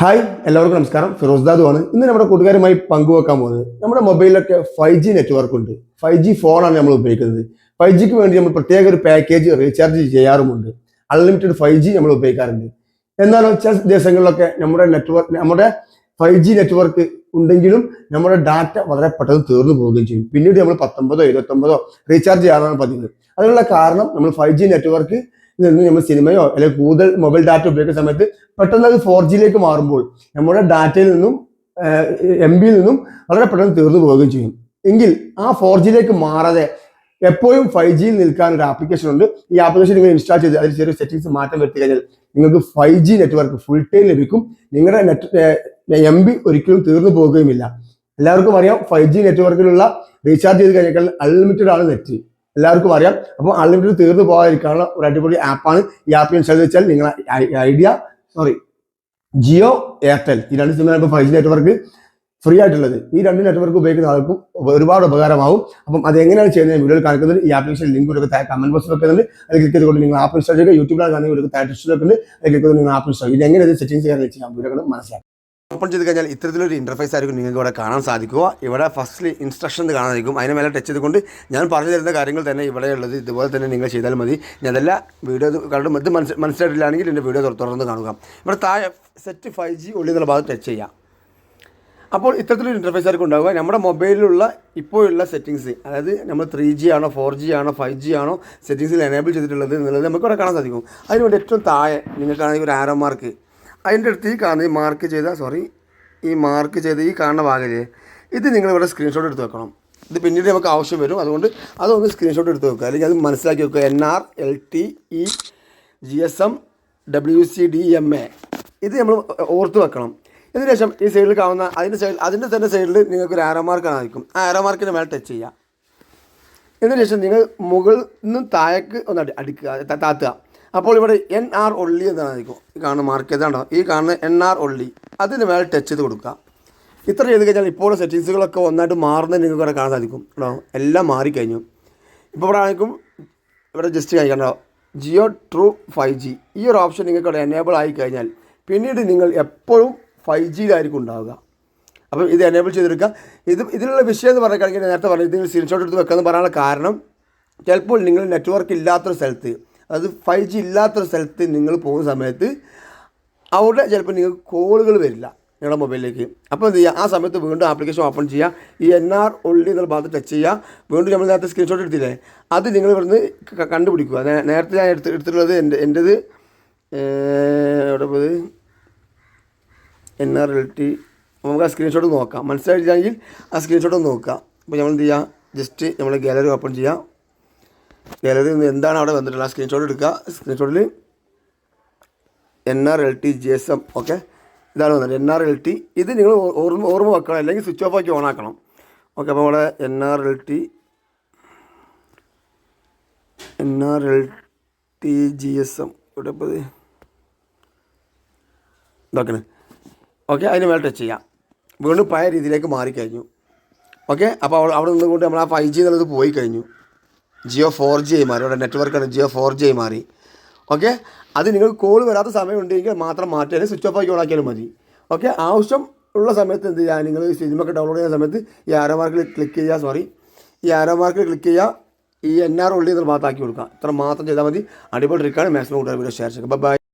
Hi എല്ലാവർക്കും നമസ്കാരം. ഫിറോസ് ദാദു ആണ്. ഇന്ന് നമ്മുടെ കൂട്ടുകാരുമായി പങ്കുവെക്കാൻ പോകുന്നത് നമ്മുടെ മൊബൈലിലൊക്കെ ഫൈവ് ജി നെറ്റ്വർക്ക് ഉണ്ട്. ഫൈവ് ജി ഫോണാണ് നമ്മൾ ഉപയോഗിക്കുന്നത്. ഫൈവ് ജിക്ക് വേണ്ടി നമ്മൾ പ്രത്യേക ഒരു പാക്കേജ് റീചാർജ് ചെയ്യാറുമുണ്ട്. അൺലിമിറ്റഡ് ഫൈവ് ജി നമ്മൾ ഉപയോഗിക്കാറുണ്ട്. എന്നാലോ ചില ദിവസങ്ങളിലൊക്കെ നമ്മുടെ നെറ്റ്വർക്ക് നമ്മുടെ ഫൈവ് ജി നെറ്റ്വർക്ക് ഉണ്ടെങ്കിലും നമ്മുടെ ഡാറ്റ വളരെ പെട്ടെന്ന് തീർന്നു പോവുകയും ചെയ്യും. പിന്നീട് നമ്മൾ പത്തൊമ്പതോ ഇരുപത്തൊമ്പതോ റീചാർജ് ചെയ്യാറാണ് പതിവ്. അതിനുള്ള കാരണം നമ്മൾ ഫൈവ് ജി നെറ്റ്വർക്ക് നിന്ന് നമ്മൾ സിനിമയോ അല്ലെങ്കിൽ കൂടുതൽ മൊബൈൽ ഡാറ്റ ഉപയോഗിക്കുന്ന സമയത്ത് പെട്ടെന്ന് അത് ഫോർ ജിയിലേക്ക് മാറുമ്പോൾ നമ്മുടെ ഡാറ്റയിൽ നിന്നും എം ബിയിൽ നിന്നും വളരെ പെട്ടെന്ന് തീർന്നു പോവുകയും ചെയ്യും. എങ്കിൽ ആ ഫോർ ജിയിലേക്ക് മാറാതെ എപ്പോഴും ഫൈവ് ജിയിൽ നിൽക്കാൻ ഒരു ആപ്ലിക്കേഷൻ ഉണ്ട്. ഈ ആപ്ലിക്കേഷൻ നിങ്ങൾ ഇൻസ്റ്റാൾ ചെയ്ത് അതിൽ ചെറിയ സെറ്റിംഗ്സ് മാറ്റം വരുത്തി കഴിഞ്ഞാൽ നിങ്ങൾക്ക് five G network full time ലഭിക്കും. നിങ്ങളുടെ നെറ്റ് എം ബി ഒരിക്കലും തീർന്നു പോകുകയുമില്ല എല്ലാവർക്കും അറിയാം ഫൈവ് ജി നെറ്റ്വർക്കിലുള്ള റീചാർജ് ചെയ്ത് കഴിഞ്ഞാൽ അൺലിമിറ്റഡ് ആണ് നെറ്റ് എല്ലാവർക്കും അറിയാം. അപ്പോൾ അൺലിമിറ്റഡ് തീർന്നു പോകാതിരിക്കാനുള്ള ഒരു അടിപൊളി ആപ്പാണ് ഈ ആപ്പ് ഇൻസ്റ്റാൾ വെച്ചാൽ നിങ്ങൾ ഐഡിയ സോറി ജിയോ എയർടെൽ ഈ രണ്ട് സിമ്മിലാണ് ഇപ്പോൾ ഫൈവ് ജി നെറ്റ്വർക്ക് ഫ്രീ ആയിട്ടുള്ളത്. ഈ രണ്ട് നെറ്റ്വർക്ക് ഉപയോഗിക്കുന്ന ആൾക്കും ഒരുപാട് ഉപകാരമാവും. അപ്പം അത് എങ്ങനെയാണ് ചെയ്യുന്നത്? വീഡിയോയിൽ കാണിക്കുന്നത് ഈ ആപ്ലിക്കേഷൻ ലിങ്ക് കൊടുക്കുക താഴെ കമന്റ് ബോക്സിൽ വെക്കുന്നുണ്ട്. അത് ക്ലിക്ക് ചെയ്തുകൊണ്ട് നിങ്ങൾ ആപ്പ് ഇൻസ്റ്റാൾ ചെയ്യുക. യൂട്യൂബിലാണ് കാണുന്നത് ഒരു താഴെ ഡിസ്റ്റിൽ വെക്കുന്നുണ്ട്. അത് ക്ലിക്ക് നിങ്ങൾ ആപ്പ് ഇൻസ്റ്റാൾ ഇത് എങ്ങനെ സെറ്റിംഗ് ചെയ്യാൻ ചെയ്യാം വീഡിയോ മനസ്സിലാക്കാം. ഓപ്പൺ ചെയ്ത് കഴിഞ്ഞാൽ ഇത്തരത്തിലൊരു ഇന്റർഫേസ് ആയിരിക്കും നിങ്ങൾക്ക് ഇവിടെ കാണാൻ സാധിക്കുക. ഇവിടെ ഫസ്റ്റ് ഇൻസ്ട്രക്ഷൻ കാണാനായിരിക്കും അതിന് മേലെ ടച്ച് ചെയ്തുകൊണ്ട് ഞാൻ പറഞ്ഞു തരുന്ന കാര്യങ്ങൾ തന്നെ ഇവിടെ ഉള്ളത്. ഇതുപോലെ തന്നെ നിങ്ങൾ ചെയ്താൽ മതി. ഞാനെല്ലാം വീഡിയോ കണ്ട് ഇത് മനസ്സ് മനസ്സിലായിട്ടില്ലാണെങ്കിൽ എന്റെ വീഡിയോ തുറന്ന് കാണുക. ഇവിടെ താഴെ സെറ്റ് ഫൈവ് ജി ഉള്ളി എന്നുള്ള ഭാഗത്ത് ടച്ച് ചെയ്യാം. അപ്പോൾ ഇത്തരത്തിലൊരു ഇന്റർഫേസ് ആയിരിക്കും ഉണ്ടാവുക. നമ്മുടെ മൊബൈലിലുള്ള ഇപ്പോഴുള്ള സെറ്റിങ്സ് അതായത് നമ്മൾ ത്രീ ജി ആണോ ഫോർ ജി ആണോ ഫൈവ് ജി ആണോ സെറ്റിങ്സിൽ എനേബിൾ ചെയ്തിട്ടുള്ളത് എന്നുള്ളത് നമുക്ക് ഇവിടെ കാണാൻ സാധിക്കും. അതിനുവേണ്ടി ഏറ്റവും താഴെ നിങ്ങൾക്കാണെങ്കിൽ ഒരു ആരോ മാർക്ക് അതിന്റെ അടുത്ത് ഈ കാണുന്ന ഈ മാർക്ക് ചെയ്ത സോറി ഈ മാർക്ക് ചെയ്ത ഈ കാണുന്ന ഭാഗമില്ലേ ഇത് നിങ്ങൾ ഇവിടെ സ്ക്രീൻഷോട്ട് എടുത്ത് വെക്കണം. ഇത് പിന്നീട് നമുക്ക് ആവശ്യം വരും. അതുകൊണ്ട് അതൊന്ന് സ്ക്രീൻഷോട്ട് എടുത്ത് വെക്കുക. അല്ലെങ്കിൽ അത് മനസ്സിലാക്കി വെക്കുക. N R L T E G S M W C D M A ഇത് നമ്മൾ ഓർത്ത് വെക്കണം. ഇതിന് ശേഷം ഈ സൈഡിൽ കാണുന്ന അതിന്റെ സൈഡിൽ അതിന്റെ തന്നെ സൈഡിൽ നിങ്ങൾക്ക് ഒരു ആരോ മാർക്ക് ആയിരിക്കും. ആ ആരോ മാർക്കിന് മേലെ ടച്ച് ചെയ്യുക. ഇതിന് ശേഷം നിങ്ങൾ മുകളിൽ നിന്നും താഴേക്ക് ഒന്ന് അടി അടിക്കുക താത്തുക. അപ്പോൾ ഇവിടെ എൻ ആർ ഒള്ളി എന്നായിരിക്കും ഈ കാണുന്ന മാർക്ക് ഏതാണ്ടോ ഈ കാണുന്ന എൻ ആർ ഒള്ളി അതിന് മേലെ ടച്ച് ചെയ്ത് കൊടുക്കുക. ഇത്ര ചെയ്ത് കഴിഞ്ഞാൽ ഇപ്പോൾ സെറ്റിങ്സുകളൊക്കെ ഒന്നായിട്ട് മാറുന്നത് നിങ്ങൾക്ക് ഇവിടെ കാണാൻ സാധിക്കും. കേട്ടോ എല്ലാം മാറിക്കഴിഞ്ഞു. ഇപ്പോൾ ഇവിടെ ആയിരിക്കും ഇവിടെ ജസ്റ്റ് കഴിക്കണ്ടോ ജിയോ ട്രൂ ഫൈവ് ജി ഈ ഒരു ഓപ്ഷൻ നിങ്ങൾക്ക് ഇവിടെ എനേബിൾ ആയി കഴിഞ്ഞാൽ പിന്നീട് നിങ്ങൾ എപ്പോഴും ഫൈവ് ജിയിലായിരിക്കും ഉണ്ടാവുക. അപ്പം ഇത് എനേബിൾ ചെയ്തെടുക്കുക. ഇത് ഇതിലുള്ള വിഷയം എന്ന് കഴിഞ്ഞാൽ നേരത്തെ പറഞ്ഞു ഇതിൽ സ്ക്രീൻഷോട്ട് എടുത്ത് വെക്കാമെന്ന് പറയാനുള്ള കാരണം ചിലപ്പോൾ നിങ്ങൾ നെറ്റ്വർക്ക് ഇല്ലാത്തൊരു സ്ഥലത്ത് അതായത് ഫൈവ് ജി ഇല്ലാത്തൊരു സ്ഥലത്ത് നിങ്ങൾ പോകുന്ന സമയത്ത് അവിടെ ചിലപ്പോൾ നിങ്ങൾക്ക് കോളുകൾ വരില്ല നിങ്ങളുടെ മൊബൈലിലേക്ക്. അപ്പോൾ എന്ത് ചെയ്യുക ആ സമയത്ത് വീണ്ടും ആപ്ലിക്കേഷൻ ഓപ്പൺ ചെയ്യുക ഈ എൻ ആർ ഒള്ളി എന്നുള്ള ഭാഗത്ത് ടച്ച് ചെയ്യുക വീണ്ടും നമ്മൾ നേരത്തെ സ്ക്രീൻഷോട്ട് എടുത്തില്ലേ? അത് നിങ്ങൾ ഇവിടുന്ന് കണ്ടുപിടിക്കുക. നേരത്തെ ഞാൻ എടുത്ത് എടുത്തിട്ടുള്ളത് എന്റെ എന്റെത് എവിടെ പോയത്? എൻ ആർ എൽ ടി നമുക്ക് ആ സ്ക്രീൻഷോട്ട് നോക്കാം. മനസ്സിലായിട്ടില്ലെങ്കിൽ ആ സ്ക്രീൻഷോട്ട് നോക്കാം നോക്കുക. അപ്പോൾ നമ്മൾ എന്ത് ചെയ്യുക ജസ്റ്റ് നമ്മൾ ഗാലറി ഓപ്പൺ ചെയ്യുക ഗാലറി എന്താണ് അവിടെ വന്നിട്ടുള്ളത്? ആ സ്ക്രീൻഷോട്ട് എടുക്കുക. സ്ക്രീൻഷോട്ടിൽ N R L T G S M okay ഇതാണ് വന്നത് എൻ ആർ എൽ ടി ഇത് നിങ്ങൾ ഓർമ്മ ഓർമ്മ വെക്കണം. അല്ലെങ്കിൽ സ്വിച്ച് ഓഫ് ആക്കി ഓൺ ആക്കണം. ഓക്കെ അപ്പോൾ അവിടെ N R L T N R L T G S M ഇവിടെ ഇപ്പോൾ ഇത് ഇതാക്കണേ. ഓക്കെ അതിന് മേലെ ടച്ച് ചെയ്യാം. വീണ്ടും പഴയ രീതിയിലേക്ക് മാറിക്കഴിഞ്ഞു. ഓക്കെ അപ്പോൾ അവിടെ നിന്നുകൊണ്ട് നമ്മൾ ആ ഫൈവ് ജി എന്നുള്ളത് പോയി കഴിഞ്ഞു ജിയോ ഫോർ ജി ആയി മാറി. അവിടെ നെറ്റ്വർക്കാണ് ജിയോ ഫോർ ജി ആയി മാറി. ഓക്കെ അത് നിങ്ങൾ കോൾ വരാത്ത സമയം ഉണ്ടെങ്കിൽ മാത്രം മാറ്റിയാലും സ്വിച്ച് ഓഫ് ആക്കി ഓണാക്കിയാലും മതി. ഓക്കെ ആവശ്യം ഉള്ള സമയത്ത് എന്ത് ചെയ്യുക? നിങ്ങൾ സിനിമ ഒക്കെ ഡൗൺലോഡ് ചെയ്യുന്ന സമയത്ത് ഈ ആരോ മാർക്കിൽ ക്ലിക്ക് ചെയ്യുക സോറി ഈ ആരോ മാർക്കിൽ ക്ലിക്ക് ചെയ്യുക. ഈ എൻ ആർ ഉള്ളിൽ നിന്ന് ഭാഗത്താക്കി കൊടുക്കുക. ഇത്ര മാത്രം ചെയ്താൽ മതി. അടിപൊളി ട്രിക്കാണ് മാക്സിമം കൂട്ടുകാർ വീഡിയോ ഷെയർ ചെയ്യുക. ബൈ